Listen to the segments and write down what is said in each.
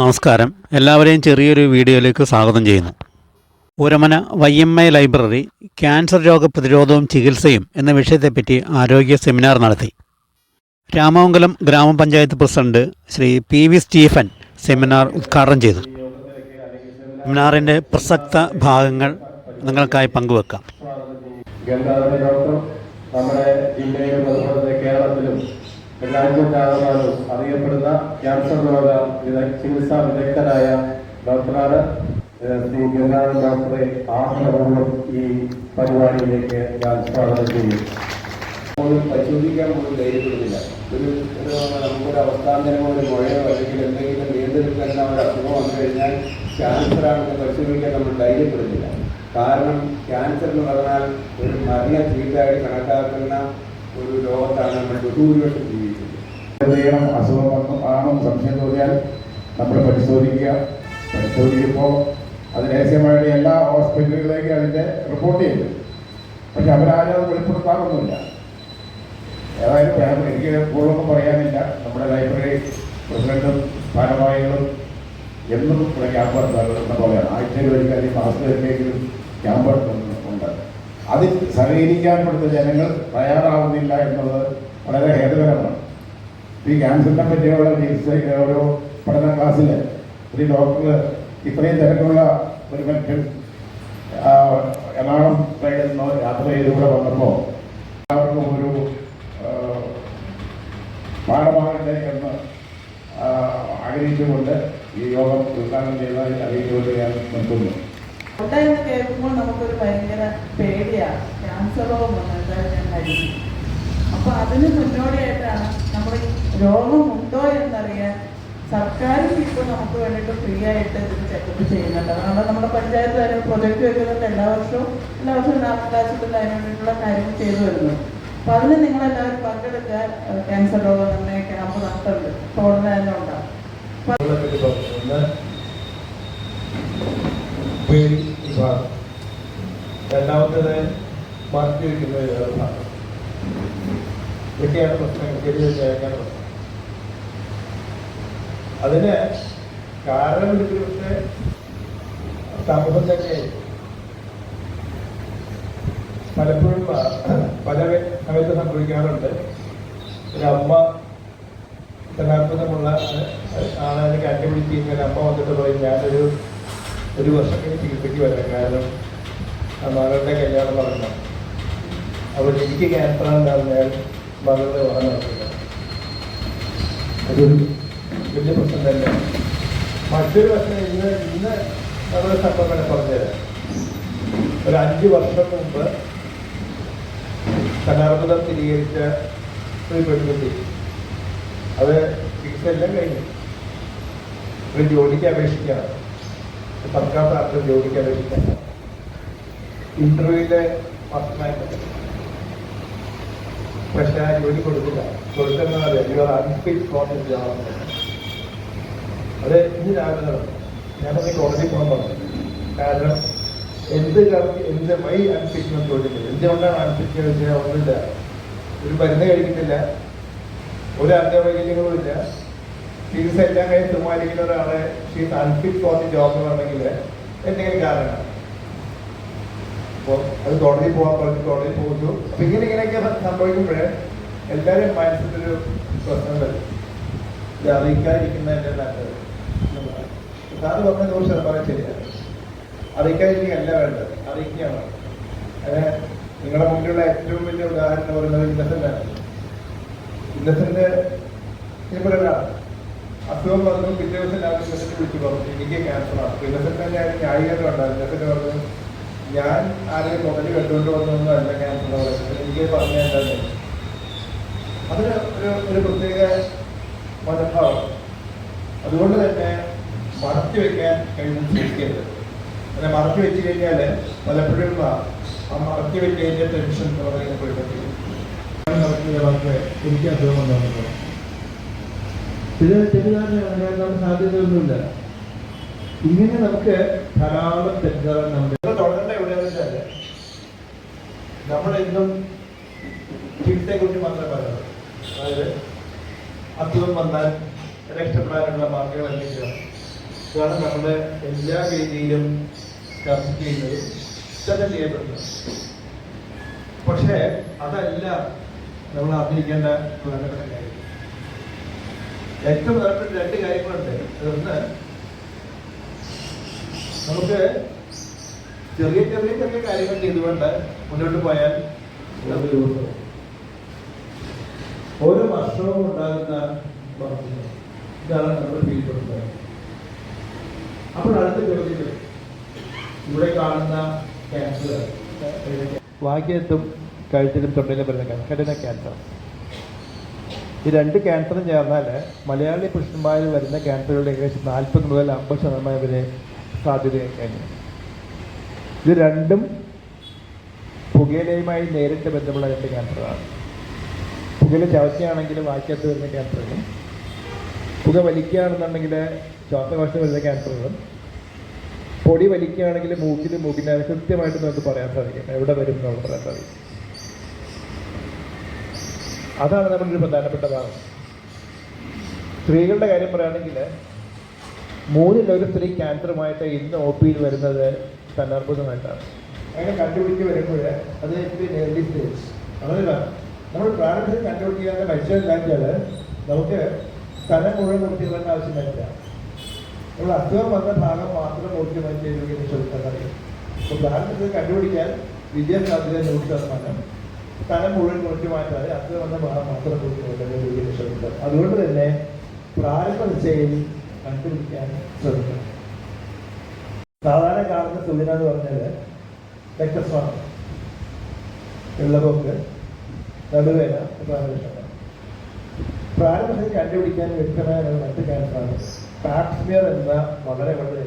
നമസ്കാരം. എല്ലാവരെയും ചെറിയൊരു വീഡിയോയിലേക്ക് സ്വാഗതം ചെയ്യുന്നു. ഒരമന Y M I library cancer രോഗ പ്രതിരോധവും ചികിത്സയും എന്ന വിഷയത്തെപ്പറ്റി ആരോഗ്യ സെമിനാർ നടത്തി. രാമമംഗലം ഗ്രാമപഞ്ചായത്ത് president Shri P V Stephen seminar ഉദ്ഘാടനം ചെയ്തു. സെമിനാറിന്റെ പ്രസക്ത ഭാഗങ്ങൾ നിങ്ങൾക്കായി പങ്കുവെക്കാം. ഡോക്ടർ നമ്മുടെ ജില്ലയിലും കേരളത്തിലും രാജ്യത്താകമാനും അറിയപ്പെടുന്ന ക്യാൻസർ രോഗ ചികിത്സാ വിദഗ്ധനായ ഡോക്ടറാണ് ശ്രീ ഗംഗാനന്ദ ഡോക്ടറെ ആഹ്ലാദപൂർവം ഈ പരിപാടിയിലേക്ക് ഞാൻ സ്വാഗതം ചെയ്യുന്നു. പരിശോധിക്കാൻ പോലും ധൈര്യപ്പെടുന്നില്ല ഒരു നമ്മുടെ അവസ്ഥാന്തരമോ ഒരു മുഴയോ അല്ലെങ്കിൽ എന്തെങ്കിലും നിയന്ത്രിക്കുന്ന ഒരു അസുഖം വന്നു കഴിഞ്ഞാൽ ക്യാൻസർ ആണെന്ന് പരിശോധിക്കാൻ നമ്മൾ ധൈര്യപ്പെടുന്നില്ല. കാരണം ക്യാൻസർ എന്ന് പറഞ്ഞാൽ ഒരു മരണ ചീട്ടായിട്ട് കണക്കാക്കുന്ന ഒരു ലോകത്താണ് നമ്മൾ ബഹുഭൂരിപക്ഷം ജീവിക്കുന്നത്. എന്തെങ്കിലും അസുഖം വന്നു ആണോ സംശയം തോന്നിയാൽ നമ്മൾ പരിശോധിക്കുക. പരിശോധിക്കുമ്പോൾ അത് രഹസ്യമായിട്ട് എല്ലാ ഹോസ്പിറ്റലുകളിലേക്ക് അതിന്റെ റിപ്പോർട്ട് ചെയ്തു പക്ഷെ അവരാരും അത് വെളിപ്പെടുത്താറൊന്നുമില്ല. ഏതായാലും എനിക്ക് കൂടുതലൊന്നും പറയാനില്ല. നമ്മുടെ ലൈബ്രറി പ്രസിഡന്റും ഭാരവാഹികളും എന്നും ഇവിടെ ക്യാമ്പ് നടത്തുന്ന പോലെയാണ്. ആഴ്ചയിൽ ഒരിക്കൽ അല്ലെങ്കിൽ മാസത്തിലെങ്കിലും ക്യാമ്പ് നടത്തുന്നുണ്ട് അതിൽ സഹകരിക്കാൻ ഇവിടുത്തെ ജനങ്ങൾ തയ്യാറാവുന്നില്ല എന്നത് വളരെ ഹേതുകരമാണ് ഈ ക്യാൻസറിനെ പറ്റിയുള്ള ചികിത്സ ഓരോ പഠന ക്ലാസ്സിൽ ഒരു ഡോക്ടർ ഇത്രയും തിരക്കുള്ള ഒരു മനുഷ്യൻ എറണാകുളം സൈഡിൽ നിന്ന് യാത്ര ചെയ്തുകൂടെ വന്നപ്പോൾ എല്ലാവർക്കും ഒരു പാഠമാകട്ടെ എന്ന് ആഗ്രഹിച്ചുകൊണ്ട് ഈ യോഗം ഉദ്ഘാടനം ചെയ്തതായി അറിയിച്ചുകൊണ്ട് ഞാൻ നിർത്തുന്നു. കേൾക്കുമ്പോൾ നമുക്കൊരു ഭയങ്കര പേടിയാണ്. ക്യാൻസർ രോഗം വന്നാൽ ഞാൻ അപ്പൊ അതിന് മുന്നോടിയായിട്ടാണ് നമ്മൾ രോഗമുണ്ടോ എന്നറിയാൻ സർക്കാർ ഇപ്പോൾ നമുക്ക് വേണ്ടിട്ട് ഫ്രീ ആയിട്ട് ഇത് ചെക്കപ്പ് ചെയ്യുന്നുണ്ട്. അതുകൊണ്ട് നമ്മുടെ പഞ്ചായത്ത് അതിന് പ്രൊജക്ട് വെക്കുന്നുണ്ട് എല്ലാ വർഷവും എല്ലാ വർഷവും നാലാം ക്ലാസ്സിൽ അതിന് വേണ്ടിയിട്ടുള്ള കാര്യങ്ങൾ ചെയ്തു വരുന്നു. അപ്പൊ അതിന് നിങ്ങളെല്ലാവരും പങ്കെടുക്കുക. ക്യാൻസർ രോഗം നിർണയ ക്യാമ്പ് നടത്തുന്നുണ്ട് അപ്പോൾ തന്നെ വിഭാഗം. രണ്ടാമത്തേത് മാറ്റി വയ്ക്കുന്ന ഇതൊക്കെയാണ് പ്രശ്നങ്ങൾ ചെറിയ ചേർക്കാൻ പ്രശ്നം. അതിന് കാരണം ഇതൊക്കെ പക്ഷേ സമൂഹം തന്നെ പലപ്പോഴും പല സമയത്ത് സംഭവിക്കാറുണ്ട്. ഒരു അമ്മ യഥാർത്ഥമുള്ള ആളെ കണ്ടുപിടിച്ച് ഇങ്ങനെ അമ്മ വന്നിട്ട് പറയും ഞാനൊരു ഒരു വർഷം കഴിഞ്ഞ് ചികിത്സയ്ക്ക് വരാം. കാരണം മകളുടെ കല്യാണം പറഞ്ഞു അപ്പോൾ എനിക്ക് ക്യാൻസർ ഉണ്ടാകുന്നയാൾ മകളുടെ വിവാഹം നടത്തില്ല അതൊരു വലിയ പ്രശ്നം തന്നെയാണ്. മറ്റൊരു പ്രശ്നം ഇന്ന് ഇന്ന് നമ്മുടെ സംഭവങ്ങളെ പറഞ്ഞുതരാം. ഒരു അഞ്ച് വർഷം മുമ്പ് കലാർബുദം സ്ഥിരീകരിച്ച ഒരു പെൺകുട്ടി. അത് ചികിത്സ എല്ലാം കഴിഞ്ഞു. ഒരു ജോലിക്ക് അപേക്ഷിക്കണം സർക്കാർ സ്ഥാനത്ത് ജോലിക്ക് അപേക്ഷിക്കാം. ഇന്റർവ്യൂവിലെ ഫസ്റ്റ് പക്ഷെ ജോലി കൊടുക്കില്ല. കൊടുക്കുന്നത് യുവർ അൺഫിറ്റ് ഫോർ ജോബ് അത് ഇന്ന് രാവിലെ ഞാനത് കോടതി പറഞ്ഞു. കാരണം എന്ത് എന്ത് വൈ അൺഫിറ്റ് എന്ന് ചോദിക്കുന്നത് എന്തുകൊണ്ടാണ് എന്ന് വെച്ചാൽ ഒന്നുമില്ല. ഒരു മരുന്ന് കഴിക്കുന്നില്ല. ഒരു അംഗവൈകല്യങ്ങളും ഇല്ല. ചികിത്സ എല്ലാം കഴിഞ്ഞ് തീരുമാനിക്കുന്ന ഒരാളെ she's unfit for the job എന്നുണ്ടെങ്കിൽ എന്തെങ്കിലും കാരണമാണ്. അപ്പോൾ അത് കോടതി പോകാൻ പറഞ്ഞു കോടതി പോകുന്നു. അപ്പൊ ഇങ്ങനെ ഇങ്ങനെയൊക്കെ സംഭവിക്കുമ്പോഴേ എല്ലാവരും മനസ്സിലൊരു പ്രശ്നം വരും. ഇത് അറിയിക്കാതിരിക്കുന്നതിന്റെ നല്ലത് സാറ് പറഞ്ഞ നൂറ് ശതമാനം ശരിയാണ്. അറിയിക്കാതിരിക്കുകയല്ല വേണ്ടത്. അറിയിക്കുകയാണ്. അങ്ങനെ നിങ്ങളുടെ മുന്നിലുള്ള ഏറ്റവും വലിയ ഉദാഹരണം എന്ന് പറയുന്നത് ഇന്നസെന്റ് ആണ്. ഇന്നസെന്റ് ഇതുപോലെയാണ് അസുഖം വന്നു പിറ്റേ ദിവസം രാവിലെ ഇന്നസെന്റ് വിളിച്ചു പറഞ്ഞു. എനിക്ക് ക്യാൻസറാണ് ഇന്നസെന്റ് തന്നെ ന്യായീകരണം ഉണ്ടായിരുന്നു ഇന്നസെന്റ് പറഞ്ഞു ഞാൻ ആരെയും മുതൽ കണ്ടുകൊണ്ട് വന്നൊന്നും അല്ല ഞാൻ പറയുന്നത് എനിക്ക് പറഞ്ഞു തന്നെ അതിന് ഒരു ഒരു പ്രത്യേക മനോഭാവം അതുകൊണ്ട് തന്നെ മറച്ചു വെക്കാൻ കഴിയുന്ന ശ്രമിക്കരുത് അങ്ങനെ മറച്ചു വെച്ച് കഴിഞ്ഞാൽ പലപ്പോഴും ആ മറച്ചു വെച്ചതിന്റെ ടെൻഷൻ പുറമേ പോയിട്ട് നടത്തിയവർക്ക് എനിക്ക് അസുഖം വന്നിട്ടുണ്ട് ഇത് തെറ്റിദ്ധാരണ സാധ്യതയൊന്നുമില്ല. ഇങ്ങനെ നമുക്ക് ധാരാളം തെറ്റുകൾ നമ്മുടെ തുടരേണ്ട എവിടെയാണെന്ന് വെച്ചാൽ നമ്മളെന്നും ചികിത്സയെ കുറിച്ച് മാത്രമേ പറയുന്നത് അതായത് അസുഖം വന്നാൽ രക്ഷപ്പെടാനുള്ള മാർഗങ്ങൾ എന്തൊക്കെയാണ് ഇതാണ് നമ്മുടെ എല്ലാ രീതിയിലും ചർച്ച ചെയ്യുന്നത് ചർച്ച ചെയ്യപ്പെടുന്നത്. പക്ഷേ അതല്ല നമ്മൾ അറിഞ്ഞിരിക്കേണ്ട പ്രധാനപ്പെട്ട കാര്യം. ഏറ്റവും പ്രധാനപ്പെട്ട രണ്ട് കാര്യങ്ങളുണ്ട്. അതൊന്ന് നമുക്ക് ചെറിയ ചെറിയ ചെറിയ കാര്യങ്ങൾ ചെയ്തുകൊണ്ട് മുന്നോട്ട് പോയാൽ. ഓരോ വർഷവും ഉണ്ടാകുന്ന ഇതാണ് നമ്മൾ ഫീൽ അപ്പോൾ അടുത്ത ചോദ്യം ഇവിടെ കാണുന്ന ക്യാൻസർ വാക്യത്തും കഴുത്തിലും തൊണ്ടയിലും വരുന്ന കഠിന ക്യാൻസർ ഈ രണ്ട് ക്യാൻസറും ചേർന്നാൽ മലയാളി പുരുഷന്മാരിൽ വരുന്ന ക്യാൻസറുകളുടെ ഏകദേശം നാൽപ്പത് മുതൽ അമ്പത് ശതമാനം വരെ സാധ്യതയായി എങ്ങനെ ഇത് രണ്ടും പുകയിലയുമായി നേരിട്ട് ബന്ധമുള്ള രണ്ട് ക്യാൻസറാണ് പുകയില ചവച്ചയാണെങ്കിൽ വാക്യത്ത് വരുന്ന ക്യാൻസറുകളും പുക വലിക്കുകയാണെന്നുണ്ടെങ്കിൽ ശ്വാസകോശം വരുന്ന ക്യാൻസറുകളും പൊടി വലിക്കുകയാണെങ്കിൽ മൂക്കിൽ മൂക്കിന്റെ കൃത്യമായിട്ട് നമുക്ക് പറയാൻ സാധിക്കും. എവിടെ വരും എന്നുള്ളത് പറയാൻ സാധിക്കും. അതാണ് നമ്മുടെ ഒരു പ്രധാനപ്പെട്ട ഭാഗം. സ്ത്രീകളുടെ കാര്യം പറയുകയാണെങ്കിൽ മൂന്നിൽ ഒരു സ്ത്രീ ക്യാൻസറുമായിട്ട് ഇന്ന് ഒ പിയിൽ വരുന്നത് സന്ദർഭമായിട്ടാണ് അങ്ങനെ കണ്ടുപിടിച്ച് വരുമ്പോൾ അത് ഏർലി സ്റ്റേജ് അതല്ല നമ്മൾ പ്രാരംഭത്തിൽ കണ്ടുപിടിക്കാതെ മനുഷ്യരെല്ലാം വെച്ചാൽ നമുക്ക് സ്ഥലം മുഴുവൻ മുറിച്ചുകളേണ്ട ആവശ്യം വരില്ല നമ്മൾ അസുഖം വന്ന ഭാഗം മാത്രം നോക്കി മാറ്റി രോഗിയെ ശ്രമിക്കാൻ അറിയും അപ്പോൾ പ്രാരംഭത്തിൽ കണ്ടുപിടിക്കാൻ വിദ്യാസാധ്യത നൂറ് ശതമാനം. സ്ഥലം മുഴുവൻ നോക്കി മാറ്റാതെ അസുഖം വന്ന ഭാഗം മാത്രം നോക്കി മാറ്റാൻ രോഗിയെ ശ്രമിക്കാം അതുകൊണ്ട് തന്നെ പ്രാരംഭ ദിശയിൽ കണ്ടുപിടിക്കാൻ ശ്രമിക്കണം സാധാരണ കാണുന്ന സൂചന പറഞ്ഞത് രക്തസ്വാദം വെള്ളപ്പൊക്ക് നടുവേന പ്രാരംഭം പ്രാരംഭത്തിൽ കണ്ടുപിടിക്കാൻ വ്യക്തമായ മറ്റു ക്യാൻസറാണ് പാപ്സ്മിയർ എന്ന വളരെ വളരെ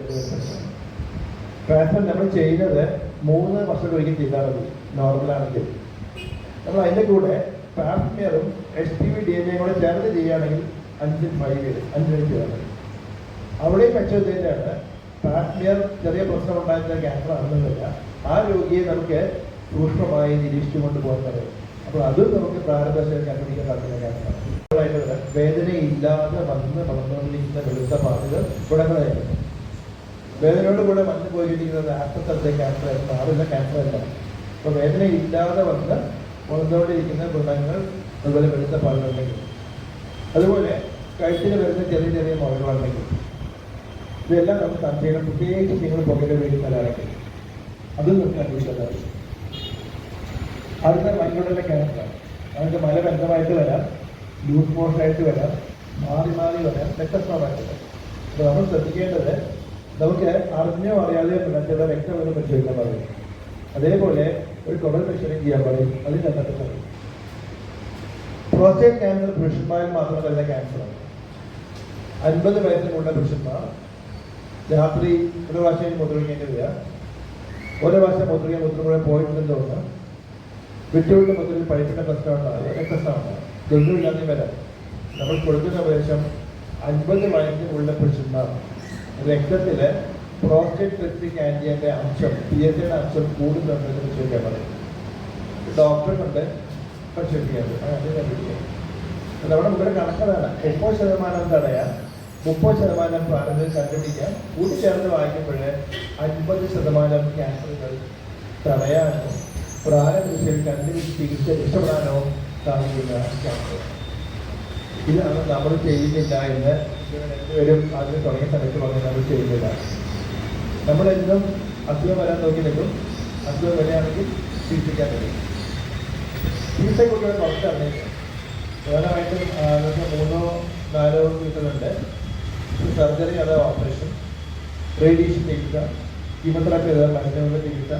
ട്രാൻസ്ഫർ നമ്മൾ ചെയ്യുന്നത് മൂന്ന് വർഷം ഒരിക്കൽ ചെയ്താൽ മതി നോർമലാണെങ്കിൽ നമ്മൾ അതിന്റെ കൂടെ പാപ്സ്മിയറും H T V D N എയും കൂടെ ചേർന്ന് ചെയ്യുകയാണെങ്കിൽ അഞ്ച് ഫൈവ് അഞ്ച് മിനിറ്റ് മതി അവിടെയും മെച്ചം തന്നെയാണ്. പാപ്സ്മിയർ ചെറിയ പ്രശ്നം ഉണ്ടായിരുന്ന ക്യാൻസർ ആണെന്നില്ല ആ രോഗിയെ നമുക്ക് സൂക്ഷ്മമായി നിരീക്ഷിച്ചുകൊണ്ട് കൊണ്ടുപോകാൻ കഴിയും അപ്പോൾ അത് നമുക്ക് പ്രാരംഭം കണ്ടുപിടിക്കാൻ സാധിക്കുന്ന ക്യാൻസറാണ്. വേദനയില്ലാതെ വന്ന് വളർന്നുകൊണ്ടിരിക്കുന്ന വെളുത്ത പാടുകൾ ഗുണങ്ങളായിരുന്നു വേദനയോട് കൂടെ വന്നു പോയിരിക്കുന്നത് ആസ്പത്രി ക്യാൻസർ മാറുന്ന ക്യാൻസർ അല്ല. അപ്പോൾ വേദനയില്ലാതെ വന്ന് വളർന്നുകൊണ്ടിരിക്കുന്ന ഗുണങ്ങൾ അതുപോലെ വെളുത്ത പാടുകളുണ്ടെങ്കിൽ. അതുപോലെ കഴുത്തിന് വരുന്ന ചെറിയ ചെറിയ മുഴകളുണ്ടെങ്കിൽ ഇതെല്ലാം നമുക്ക് സംശയം പ്രത്യേകിച്ച് നിങ്ങൾ പുകയിലെ വേണ്ടി തരാറൊക്കെ അതും നമുക്ക് കണ്ടുപിടിച്ചതാണ് അടുത്ത മഞ്ഞുടലിലെ ക്യാൻസറാണ് മല ബന്ധമായിട്ട് വരാം. ലൂസ് മോഷനായിട്ട് വരാം. മാറി മാറി വരാം. രക്തസ്രാവമായിട്ട് വരാം. അപ്പോൾ നമ്മൾ ശ്രദ്ധിക്കേണ്ടത് നമുക്ക് അറിഞ്ഞോ അറിയാതെയോ ചില വ്യക്തമെന്ന് പരിശോധിക്കാൻ പറയും. അതേപോലെ ഒരു തുടർ പരിശോധന ചെയ്യാൻ പറയും. അതിൽ കണ്ടെത്താൻ പറയും. പ്രോസ്റ്റേറ്റ് ക്യാൻസർ പുരുഷന്മാരിൽ മാത്രമല്ല ക്യാൻസറാണ് അൻപത് വയസ്സിലുള്ള പുരുഷന്മാർ രാത്രി ഒരു പ്രാവശ്യം മുദ്രിക്കേണ്ടി വരിക. ഓരോ പ്രാവശ്യം മുദ്രിക്കാൻ മുദ്ര പോയിട്ടുണ്ടെന്ന് തോന്നുന്നു. വിറ്റുകളുടെ മുദ്രയിൽ പഠിക്കുന്ന പ്രശ്നം ഉണ്ടാകുക രക്തസ്രാവം ഉണ്ടാകും ഗന്ധമില്ലാതെ വരാം. നമ്മൾ കൊടുക്കുന്ന പ്രദേശം അൻപത് വയസ്സിലുള്ള പുരുഷന്മാർ രക്തത്തിൽ പ്രോസ്റ്റേറ്റ് ആന്റിയന്റെ അംശം പി എസ് എയുടെ അംശം കൂടുന്നുണ്ടെന്ന് പരിശോധിക്കാൻ പറയും. ഡോക്ടറെ കൊണ്ട് കണ്ടുപിടിക്കാം അത് നമ്മുടെ മുമ്പിൽ കണക്കതാണ് മുപ്പത് ശതമാനം തടയാൻ മുപ്പത് ശതമാനം പ്രാരംഭം കണ്ടുപിടിക്കാൻ കൂട്ടിച്ചേർന്ന് വായിക്കുമ്പോൾ അൻപത് ശതമാനം ക്യാൻസറുകൾ തടയാനോ പ്രാരംഭത്തിൽ കണ്ടുപിടിച്ച് ചികിത്സ രക്ഷപ്പെടാനോ സാധിക്കുന്ന ക്യാൻസർ. ഇതാണ് നമ്മൾ ചെയ്യുന്നില്ല എന്ന് രണ്ടുപേരും അതിന് തുടങ്ങിയ സമയത്ത് പറഞ്ഞ് നമ്മൾ ചെയ്യുന്നില്ല. നമ്മളെന്നും അസുഖം വരാൻ നോക്കി നിൽക്കും. അസുഖം വരികയാണെങ്കിൽ ചികിത്സിക്കാൻ കഴിയും. ചികിത്സയെക്കുറിച്ച് കുറച്ച് അറിഞ്ഞില്ല പ്രധാനമായിട്ടും മൂന്നോ നാലോ വീട്ടിലുണ്ട്. സർജറി അഥവാ ഓപ്പറേഷൻ റേഡിയേഷൻ ചികിത്സ കീമോതെറാപ്പി അഥവാ മരുന്നുകളുടെ ചികിത്സ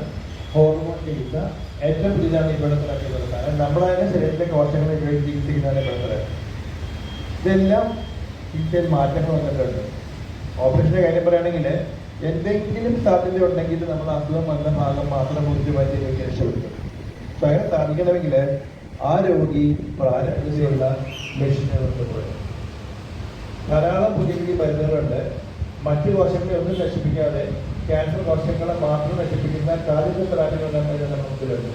ഹോർമോൺ ചികിത്സ ഏറ്റവും പുതിയതാണ് ഉള്ളത് കാരണം നമ്മുടെ തന്നെ ശരീരത്തിലെ കോശങ്ങളെ ചികിത്സിക്കുന്നതാണ് ഇവിടെ ഇതെല്ലാം ചികിത്സയിൽ മാറ്റങ്ങൾ വന്നിട്ടുണ്ട്. ഓപ്പറേഷന്റെ കാര്യം പറയുകയാണെങ്കിൽ എന്തെങ്കിലും സാധ്യത ഉണ്ടെങ്കിൽ നമ്മൾ അസുഖം വന്ന ഭാഗം മാത്രം മുറിച്ച് മാറ്റി രക്ഷപ്പെടുത്തും പക്ഷെ അങ്ങനെ സാധിക്കണമെങ്കിൽ ആ രോഗി പ്രാരംഭത്തിലുള്ള മെഷീനുകൾ കൊണ്ടുപോയി ധാരാളം പുതിയ പുതിയ മരുന്നുകളുണ്ട്. മറ്റു കോശങ്ങളെ ഒന്നും നശിപ്പിക്കാതെ ക്യാൻസർ കോശങ്ങളെ മാത്രം നശിപ്പിക്കുന്ന കാലിക തെറാപ്പികൾ നമ്മുടെ മുമ്പിലുണ്ട്.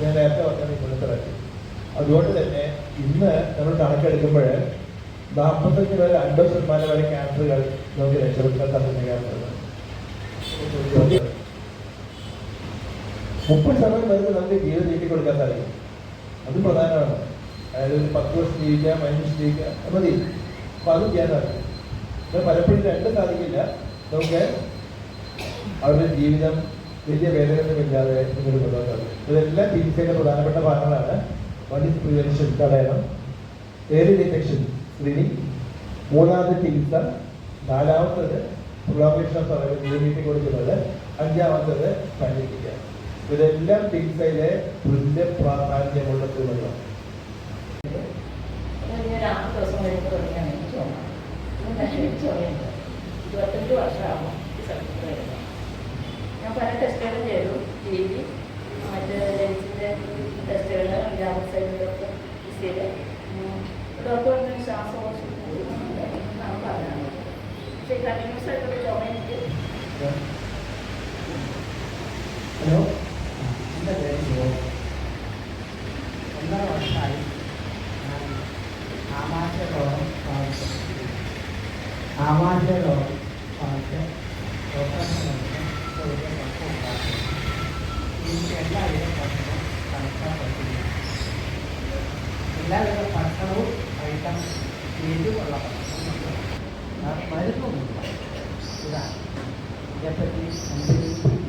ഞാൻ നേരത്തെ പറഞ്ഞത് ഇപ്പോഴത്തെ തെറാപ്പി അതുകൊണ്ട് തന്നെ ഇന്ന് നമ്മൾ കണക്കെടുക്കുമ്പോൾ നാൽപ്പത്തഞ്ച് വരെ അൻപത് ശതമാനം വരെ ക്യാൻസറുകൾ നമുക്ക് രക്ഷപ്പെടുത്താൻ സാധിക്കുന്ന മുപ്പത് ശതമാനം വരെ നമുക്ക് ജീവിതം നീട്ടി കൊടുക്കാൻ സാധിക്കും. അത് പ്രധാനമാണ്. അതായത് ഒരു പത്ത് വർഷം ജീവിക്കുക പതിനഞ്ച് ജീവിക്കുക അത് മതി. അപ്പൊ അത് എന്നാൽ പലപ്പോഴും രണ്ടും സാധിക്കില്ല. നമുക്ക് അവരുടെ ജീവിതം വലിയ വേദനയൊന്നുമില്ലാതെ മുന്നോട്ട് കൊണ്ടുപോകാൻ ഇതെല്ലാം ചികിത്സയുടെ പ്രധാനപ്പെട്ട ഭാഗങ്ങളാണ് വൺ പ്രിവെൻഷൻ തടയണം ഡിറ്റക്ഷൻ സ്ക്രീനിങ് മൂന്നാമത്തെ ചികിത്സ. നാലാമത്തത് പ്രൊളോങ്ങേഷൻ ആണ് നീട്ടി കൊടുക്കുന്നത്. അഞ്ചാമത്തത് പരിഹരിക്കുക ഇതെല്ലാം ചികിത്സയിലെ തുല്യ പ്രാധാന്യമുള്ള തുകകളാണ് ഞാൻ ആറ് ദിവസം കഴിയുമ്പോൾ തുടങ്ങിയാണ് എനിക്ക് ചുമ എനിക്ക് ചുമയുണ്ട് ഇരുപത്തഞ്ച് വർഷമാകുമ്പോൾ ഈ സർട്ടിഫിക്കറ്റ് വരുന്നത് ഞാൻ പല ടെസ്റ്റുകളും ചെയ്തു ടി വി മറ്റ് ലെൻസിന്റെ ടെസ്റ്റുകൾ ഗ്രാമ സൈഡിലൊക്കെ ചെയ്ത് ഡോക്ടർ ശ്വാസകോശം പറഞ്ഞത് പക്ഷേ കണ്ടിന്യൂസ് ആയിട്ടുള്ള ചുമ എനിക്ക് ഹലോ എന്റെ പേര് ശിവ ഒന്നര വർഷമായി ഞാൻ ആമാശയരോഗം ബാധിച്ചു ആമാശയരോഗം ബാധിച്ച് ഡോക്ടറിനെ വലിയ കുഴപ്പമുണ്ടാക്കി എനിക്ക് എല്ലാവിധ ഭക്ഷണവും കഴിക്കാൻ പറ്റില്ല എല്ലാവിധ ഭക്ഷണവും കഴിക്കാൻ എരിവുള്ള ഭക്ഷണമുണ്ട് ആ മരുന്നൊന്നുമില്ല ഇതാണ് ഇതേപ്പറ്റി എന്തെങ്കിലും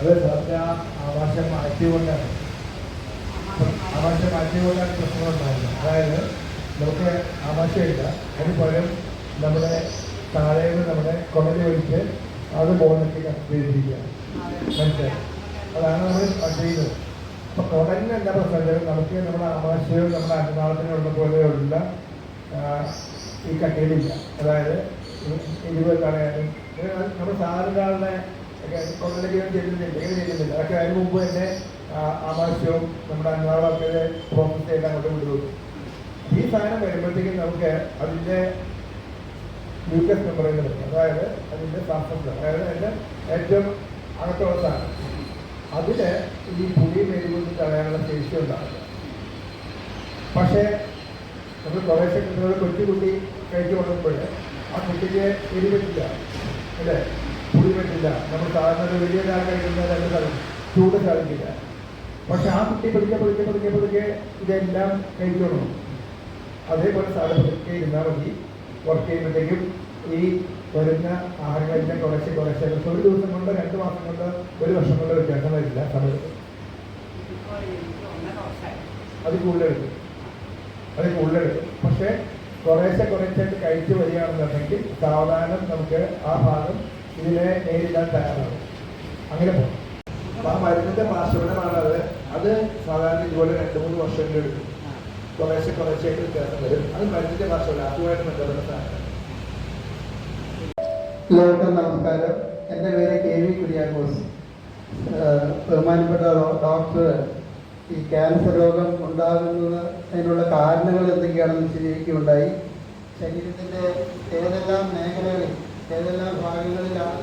അത് സാറിന്റെ ആ മാറ്റിക്കൊണ്ടാണ് ആവാസം മാറ്റിക്കൊണ്ടാണ് പ്രശ്നം ഉണ്ടാകുന്നത് അതായത് നമുക്ക് ആവാസമില്ല അതിന് പകരം നമ്മുടെ താഴേന്ന് നമ്മുടെ കുടലി ഒഴിച്ച് അത് ബോളിലേക്ക് കത്തിരിക്കുക മനസ്സിലായി? അതാണ് നമ്മൾ ചെയ്യുന്നത് അപ്പൊ കുടലിന് എന്താ പ്രശ്നം നമുക്ക് നമ്മുടെ ആവാസവും നമ്മുടെ അന്നനാളത്തിനുള്ള പോലെയുള്ള ആ, ഈ കട്ടിയിലില്ല അതായത് ഇരുപത് തടയാനും നമ്മുടെ സാധാരണ കൊണ്ടല്ലെങ്കിൽ ചെയ്യുന്നില്ല ഇങ്ങനെ ചെയ്യുന്നില്ല. അതൊക്കെ അതിന് മുമ്പ് തന്നെ ആമാശയവും നമ്മുടെ അന്നാളൊക്കെ പ്രോസസ് ചെയ്ത് അങ്ങോട്ട് വിടുന്നു. ഈ സാധനം വരുമ്പോഴത്തേക്കും നമുക്ക് അതിന്റെ മ്യൂക്കസ് മെമ്പറൈൻ അതായത് അതിന്റെ സാസ്ത്രം അതായത് അതിന്റെ ഏറ്റവും അകത്തുള്ള സാധനം. അതിന് ഈ പുതിയ മേലുകൊണ്ട് തടയാനുള്ള ശേഷി ഉണ്ടാകും പക്ഷേ നമ്മൾ കുറേശ്ശെ കുട്ടികൾ കൊച്ചുകുട്ടി കഴിച്ചു കൊടുക്കുമ്പോൾ ആ കുട്ടിക്ക് എരി പറ്റില്ല അല്ലേ? പുളി പറ്റില്ല. നമ്മൾ സാധാരണ വലിയ ഒരാൾ കഴിക്കുന്ന രണ്ട് സ്ഥലം ചൂട് സാധിക്കില്ല. പക്ഷെ ആ കുട്ടി പതുക്കെ പതുക്കെ പതുക്കെ പതുക്കെ ഇതെല്ലാം കഴിക്കണം അതേപോലെ സാധനം പതുക്കെ ഇരുന്നാൽ മതി. വർക്ക് ചെയ്യുമ്പോഴത്തേക്കും ഈ വരുന്ന ആഹാരങ്ങളെല്ലാം കുറച്ച് കുറച്ച് ഒരു ദിവസം കൊണ്ട് രണ്ട് മാസം കൊണ്ട് ഒരു വർഷം കൊണ്ട് വ്യത്യാസം വരില്ല. സമയത്ത് അത് കൂടുതലെടുക്കും. അത് കൂടുതലെടുക്കും. പക്ഷേ കുറേശ്ശെ കുറച്ചായിട്ട് കഴിച്ചു വരികയാണെന്നുണ്ടെങ്കിൽ സാവധാനം നമുക്ക് ആ ഭാഗം ഇതിനെ നേരിടാൻ തയ്യാറാകും. അങ്ങനെ പോകും. ആ മരുന്നിന്റെ പാർശ്വഫലമാണ് അത് സാധാരണ ഇതുപോലെ രണ്ട് മൂന്ന് വർഷം എടുക്കും കുറേശ്ശെ കുറച്ചായിട്ട് വ്യത്യാസം വരും. അത് മരുന്നിന്റെ ഭാഷയല്ല അതുമായിട്ട് ബന്ധപ്പെട്ട സാധനം. നമസ്കാരം. എന്റെ പേര് കെ വി കുര്യാക്കോസ്. ബഹുമാനപ്പെട്ട ഡോക്ടർ ഈ ക്യാൻസർ രോഗം ഉണ്ടാകുന്നത് അതിനുള്ള കാരണങ്ങൾ എന്തൊക്കെയാണെന്ന് വിശദീകരിക്കുകയുണ്ടായി. ശരീരത്തിന്റെ ഏതെല്ലാം മേഖലകളിൽ ഏതെല്ലാം ഭാഗങ്ങളിലാണ്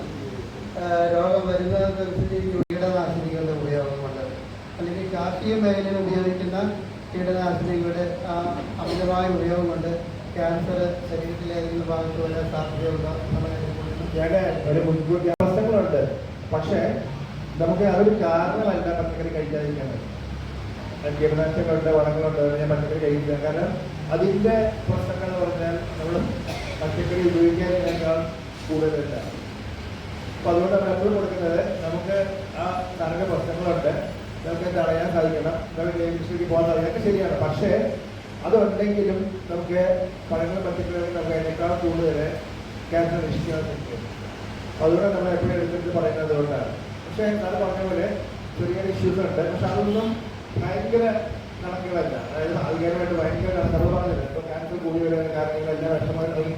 രോഗം വരുന്നതെന്ന് വിശദീകരിക്കും ഉപയോഗമുണ്ട് കാർഷിക മേഖലയിൽ ഉപയോഗിക്കുന്ന കീടനാശിനികളുടെ ആ അമിതമായ ഉപയോഗം കൊണ്ട് ക്യാൻസർ ശരീരത്തിലെ ഏതെങ്കിലും ഭാഗത്ത് വരാൻ ഞാൻ ഒരു മുൻകൂട്ടി അവസ്ഥകളുണ്ട് പക്ഷേ നമുക്ക് അതൊരു കാരണമല്ല പച്ചക്കറി കഴിക്കാതിരിക്കുന്നത് കീടനാശിനികളുണ്ട് വളങ്ങളുണ്ട് ഞാൻ പച്ചക്കറി കഴിക്കുന്നത് കാരണം അതിന്റെ പ്രശ്നങ്ങൾ എന്ന് പറഞ്ഞാൽ നമ്മൾ പച്ചക്കറി ഉപയോഗിക്കാതിനേക്കാൾ കൂടുതലല്ല. അപ്പൊ അതുകൊണ്ട് നമ്മൾ കൊടുക്കുന്നത് നമുക്ക് ആ തനക പ്രശ്നങ്ങളുണ്ട്. നമുക്ക് തടയാൻ സാധിക്കണം. നമുക്ക് ഇൻഡസ്ട്രിക്ക് പോകാൻ സാധിക്കും ഒക്കെ ശരിയാണ്. പക്ഷേ അതുണ്ടെങ്കിലും നമുക്ക് പഴങ്ങൾ പച്ചക്കറികൾ നമുക്ക് അതിനേക്കാൾ കൂടുതൽ ക്യാൻസർ രക്ഷിക്കാൻ സാധിക്കും അതുകൊണ്ട് നമ്മൾ എപ്പോഴും എടുത്തിട്ട് പറയുന്നത് അതുകൊണ്ടാണ്. പക്ഷേ സാർ പറഞ്ഞ പോലെ ചെറിയ ഇഷ്യൂസ് ഉണ്ട്. പക്ഷെ അതൊന്നും ഭയങ്കര കണക്കുകളല്ല. അതായത് ആൾക്കാരുമായിട്ട് ഭയങ്കര കണക്കുകൾ പറഞ്ഞില്ല ഇപ്പോൾ ക്യാൻസർ കൂടി വരുന്ന കാര്യങ്ങളെല്ലാം വിഷമങ്ങളും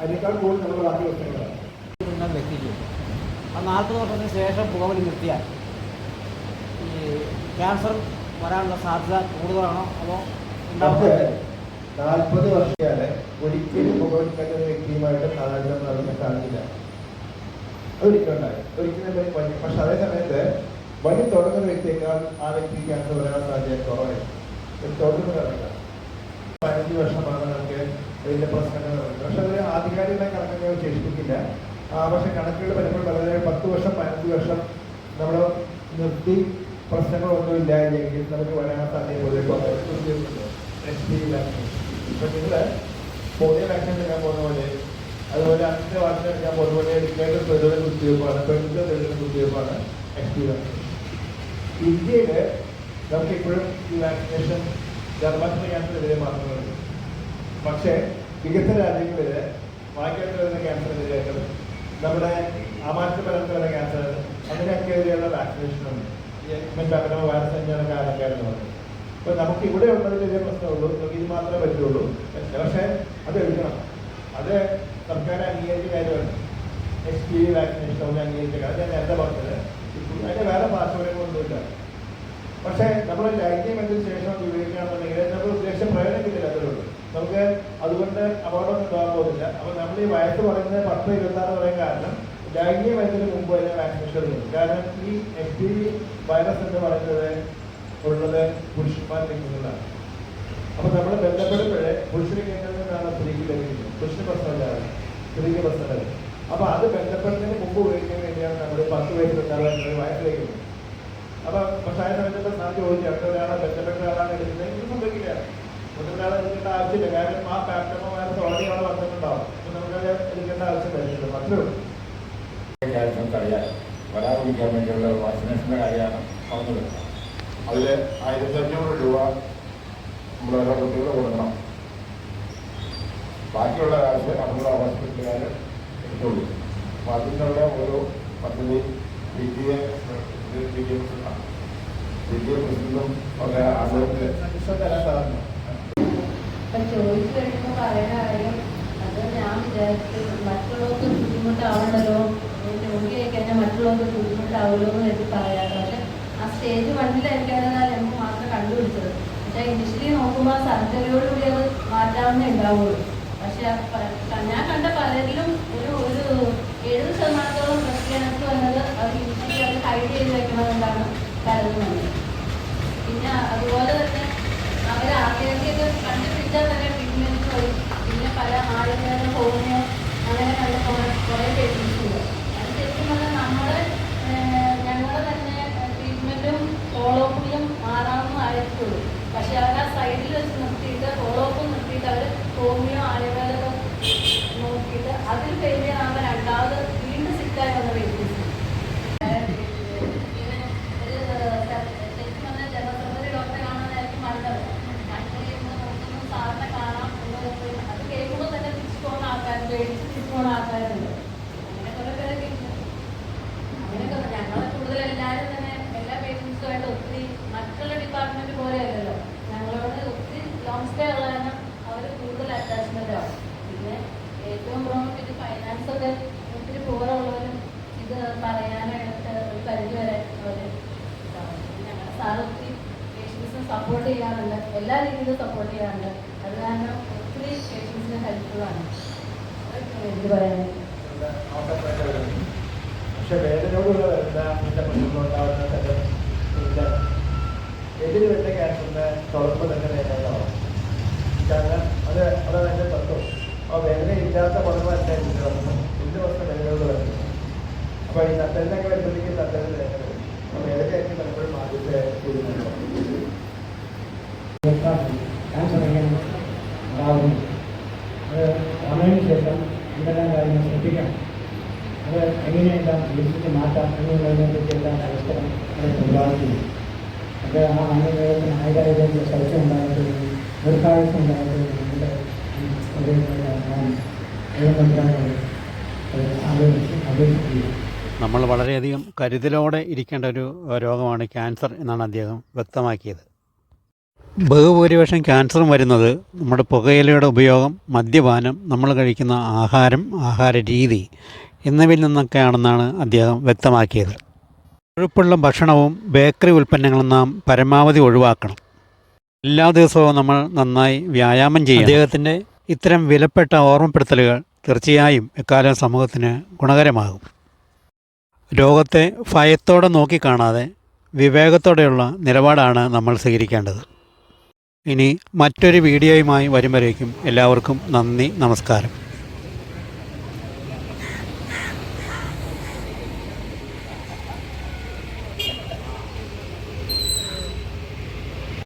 അതിനേക്കാൾ കൂടുതൽ നമ്മൾ ബാക്കി വ്യക്തിക്കും ആ നാൽപ്പത് വർഷത്തിന് ശേഷം പുകവലി നിർത്തിയാൽ ക്യാൻസർ വരാനുള്ള സാധ്യത കൂടുതലാണോ അതോ നാൽപ്പത് വർഷമാണ് ഒരിക്കലും പുകവലിക്കാത്ത ഒരു വ്യക്തിയുമായിട്ട് സാധാരണ നടക്കാൻ സാധിക്കില്ല. അതൊരിക്കലും ഉണ്ടായി ഒരിക്കലും വലിയ പക്ഷെ അതേ സമയത്ത് വലിയ തുടങ്ങുന്ന വ്യക്തിയേക്കാൾ ആ വ്യക്തി ക്യാൻസർ വരാൻ സാധ്യത കുറവായിരുന്നു ഒരു തുടങ്ങുന്ന കണക്കാണ് പതിനഞ്ച് വർഷമാണ് നമുക്ക് ഇതിന്റെ പ്രശ്നങ്ങൾ പക്ഷെ അതൊരു ആധികാരികമായ കണക്കുകൾ ശേഷിപ്പിക്കില്ല പക്ഷെ കണക്കുകൾ വരുമ്പോൾ വളരെ പത്ത് വർഷം പതിനഞ്ച് വർഷം നമ്മൾ നിർത്തി പ്രശ്നങ്ങളൊന്നും ഇല്ലായെങ്കിൽ നമുക്ക് വരാൻ സാധ്യത എച്ച് പി വാക്സിൻ ഇപ്പൊ നിങ്ങൾ പോളിയോ വാക്സിൻ എടുക്കാൻ പോകുന്ന പോലെ അതുപോലെ അഞ്ച് വാക്സിൻ എടുക്കാൻ പോകുന്ന പോലെ എടുക്കേണ്ട പ്രതിരോധ കുത്തിവയ്പ്പാണ് പെൺകുട്ടികൾ പ്രതിരോധ കുത്തിവയ്പ്പാണ് എച്ച് പി വാക്സിൻ നമുക്ക് ഇപ്പോഴും വാക്സിനേഷൻ ഗർഭാശയ ക്യാൻസറിനെതിരെ മാത്രമേ പക്ഷേ വികസന രാജ്യങ്ങളിൽ വായിക്കാത്ത വരുന്ന ക്യാൻസറിനെതിരെ നമ്മുടെ ആമാശയപരമ്പര ക്യാൻസർ അതിനൊക്കെതിരെയുള്ള വാക്സിനേഷൻ ഉണ്ട്. മറ്റേ അങ്ങനെ വൈറസ് കാരണക്കാരെന്ന് പറഞ്ഞു. അപ്പൊ നമുക്ക് ഇവിടെ ഉള്ളതിൽ ഇതേ പ്രശ്നമുള്ളൂ. നമുക്ക് ഇത് മാത്രമേ പറ്റുള്ളൂ. പക്ഷേ അത് എടുക്കണം അത് സർക്കാർ അംഗീകരിച്ച കാര്യമാണ്. എച്ച് പി വാക്സിനേഷൻ അവർ അംഗീകരിച്ച കാര്യം. ഞാൻ നേരത്തെ പറഞ്ഞത്. അതിന്റെ വേറെ പാർശ്വഫലങ്ങളൊന്നുമില്ല പക്ഷേ നമ്മൾ ലൈറ്റിംഗ് ബന്ധത്തിന് ശേഷം ഉപയോഗിക്കുകയാണെന്നുണ്ടെങ്കിൽ നമ്മൾ ഉദ്ദേശിച്ച പ്രയോജനം കിട്ടില്ല അത്രേ ഉള്ളൂ. നമുക്ക് അതുകൊണ്ട് അപകടമൊന്നും ഉണ്ടാകാൻ പോകുന്നില്ല. അപ്പൊ നമ്മൾ ഈ വയസ്സ് പറയുന്നത് പത്ത് ഇരുപത്താറ് പറയാൻ കാരണം ലൈംഗിക വരുന്നതിന് മുമ്പ് തന്നെ വാക്സിനേഷൻ എടുക്കുന്നു കാരണം ഈ എച്ച് പി വി വൈറസ് എന്ന് പറയുന്നത് ഉള്ളത് പുരുഷന്മാർ പുരുഷന്മാരിലേക്കുള്ളതാണ് അപ്പൊ നമ്മൾ ബന്ധപ്പെടുമ്പോഴേ പുരുഷന് കേന്ദ്രത്തിൽ നിന്നാണ് സ്ത്രീക്ക് ലഭിക്കുന്നത്. പുരുഷന് പ്രശ്നമില്ലാതെ. സ്ത്രീക്ക് പ്രശ്നമില്ല അപ്പൊ അത് ബന്ധപ്പെടുന്നതിന് മുമ്പ് ഉപയോഗിക്കാൻ വേണ്ടിയാണ് നമ്മൾ പത്ത് വയസ്സിലുണ്ടാകുന്നത് വയസ്സിലേക്ക് പോകുന്നത് അപ്പൊ പക്ഷേ സമയത്ത് നാം ചോദിച്ചു അടുത്ത ഒരാളെ ബന്ധപ്പെട്ട ഒരാളാണ് എടുക്കുന്നത്? ഇത് സംഭവിക്കില്ല മറ്റൊരാളെ എടുക്കേണ്ട ആവശ്യമില്ല. കാരണം ആ പാറ്റമോ വൈറസ് ഓൾറെഡി അവിടെ വന്നിട്ടുണ്ടാവും. അപ്പൊ നമുക്കത് എടുക്കേണ്ട ആവശ്യം വരുന്നില്ല മാത്രമേ ഉള്ളൂ. ക്യാൻസർ തടയാൻ വരാതിരിക്കാൻ വേണ്ടിയുള്ള വാക്സിനേഷന്റെ കാര്യമാണ് പറഞ്ഞു വരുന്നത് അതിൽ ആയിരത്തി അഞ്ഞൂറ് രൂപ നമ്മൾ ഓരോ കുട്ടികൾ കൊടുക്കണം. ബാക്കിയുള്ള കാശ് നമ്മുടെ ഹോസ്പിറ്റലുകാർ എടുത്തോളൂ. അപ്പോൾ അതിനുള്ള ഒരു പദ്ധതി P T A P T A P T A പ്രസിഡന്റും ഒക്കെ സജഷൻ തരാൻ അപ്പൊ ചോദിച്ചു കഴിയുമ്പോൾ പറയുന്ന കാര്യം അത് ഞാൻ വിചാരിച്ചു മറ്റുള്ളവർക്ക് ബുദ്ധിമുട്ടാവണ്ടല്ലോ രോഗിയായി കഴിഞ്ഞാൽ മറ്റുള്ളവർക്ക് ബുദ്ധിമുട്ടാവുമല്ലോ എന്ന് കരുതി പറയാറ് പക്ഷെ ആ സ്റ്റേജ് വണ്ണിലായിരിക്കാനാണ് എനിക്കതിനാൽ നമുക്ക് മാത്രം കണ്ടുപിടിച്ചത്. പക്ഷെ ഇനിഷ്യലി നോക്കുമ്പോൾ സർജറിയോടുകൂടി അത് മാറ്റാവുന്നേ ഉണ്ടാവുള്ളൂ. പക്ഷെ ആ ഞാൻ കണ്ട പലരിലും ഒരു ഒരു എഴുപത് ശതമാനത്തോളം ക്യാൻസർ വന്നത്. അവർ ഇനിഷ്യലി അത് ഹൈഡ് ചെയ്ത് വെക്കണമെന്നാണ് കരുതുന്നത്. പിന്നെ അതുപോലെ തന്നെ അവർ ആദ്യമൊക്കെ കണ്ടുപിടിച്ചാൽ തന്നെ ട്രീറ്റ്മെന്റ് പോയി. പിന്നെ പല ആയുർവേദ ഹോമിയോ അങ്ങനെ കണ്ട കുറേ പേഷ്യൻസ് ശരിക്കും ഞങ്ങൾ തന്നെ ട്രീറ്റ്മെന്റും ഫോളോ അപ്പിലും മാറാവുന്നതായിരിക്കുള്ളൂ പക്ഷെ അവർ ആ സൈഡിൽ വെച്ച് നിർത്തിയിട്ട് ഫോളോ അപ്പ് നിർത്തിയിട്ട് അവർ ഹോമിയോ ആയുർവേദം നോക്കിയിട്ട് അതിൽ ഫെയിലിയർ ആകുമ്പോൾ രണ്ടാമത് വീണ്ടും സിക്കായി വന്ന പേഷ്യൻസ് ഞങ്ങളെ കൂടുതൽ എല്ലാവരും തന്നെ എല്ലാ പേഷ്യൻസുമായിട്ട് ഒത്തിരി മറ്റുള്ള ഡിപ്പാർട്ട്മെന്റ് പോലെയല്ലല്ലോ ഞങ്ങളോട് ഒത്തിരി ലോങ് സ്റ്റേ ഉള്ള കാരണം അവർ കൂടുതൽ അറ്റാച്ച്മെന്റ് ആവും പിന്നെ ഏറ്റവും പ്രോബ്ലം ഇത് ഫൈനാൻസ് ഒക്കെ ഒത്തിരി പൂർവമുള്ളവരും ഇത് സപ്പോർട്ട് അത് കാരണം കാരണം തത്വം ആ വേദന ഇല്ലാത്ത പദം അനുസരിച്ച് വന്നു ഇതിന്റെ പ്രശ്നം വേദനയോട് വരുന്നു അപ്പൊ ഈ നട്ടലിനൊക്കെ വരുമ്പോഴത്തേക്കും നട്ടലിന് വേദന വരും അപ്പൊ വേദനയായിരിക്കും പലപ്പോഴും ആദ്യത്തെ തീരുമാനം ക്യാൻസർ എങ്ങനെ ഉണ്ടാകുന്നു അത് വന്നതിന് ശേഷം എന്തെല്ലാം കാര്യങ്ങൾ ശ്രദ്ധിക്കണം അത് എങ്ങനെയെല്ലാം ചികിത്സിച്ച് മാറ്റാം എന്നുള്ളതിനെക്കുറിച്ച് എല്ലാം പരസ്പരം അത് പ്രതിപാദിക്കുന്നു അത് ആ മനുഷ്യത്തിന് ആയിരായിരം സൗഖ്യം ഉണ്ടായിട്ട് ദീർഘായുസ് ഉണ്ടായിട്ട് നമ്മുടെ ഒരു ദൈവമന്ത്രാണ് ആലോചിച്ച് അപേക്ഷിക്കുക നമ്മൾ വളരെയധികം കരുതലോടെ ഇരിക്കേണ്ട ഒരു രോഗമാണ് ക്യാൻസർ എന്നാണ് അദ്ദേഹം വ്യക്തമാക്കിയത്. ബഹുഭൂരിപക്ഷം ക്യാൻസറും വരുന്നത് നമ്മുടെ പുകയിലയുടെ ഉപയോഗം മദ്യപാനം നമ്മൾ കഴിക്കുന്ന ആഹാരം ആഹാര രീതി എന്നിവയിൽ നിന്നൊക്കെയാണെന്നാണ് അദ്ദേഹം വ്യക്തമാക്കിയത്. കൊഴുപ്പുള്ള ഭക്ഷണവും ബേക്കറി ഉൽപ്പന്നങ്ങളും നാം പരമാവധി ഒഴിവാക്കണം. എല്ലാ ദിവസവും നമ്മൾ നന്നായി വ്യായാമം ചെയ്യും അദ്ദേഹത്തിന്റെ ഇത്തരം വിലപ്പെട്ട ഓർമ്മപ്പെടുത്തലുകൾ തീർച്ചയായും എക്കാലം സമൂഹത്തിന് ഗുണകരമാകും. രോഗത്തെ ഭയത്തോടെ നോക്കിക്കാണാതെ വിവേകത്തോടെയുള്ള നിലപാടാണ് നമ്മൾ സ്വീകരിക്കേണ്ടത്. ഇനി മറ്റൊരു വീഡിയോയുമായി വരും വരേക്കും എല്ലാവർക്കും നന്ദി നമസ്കാരം.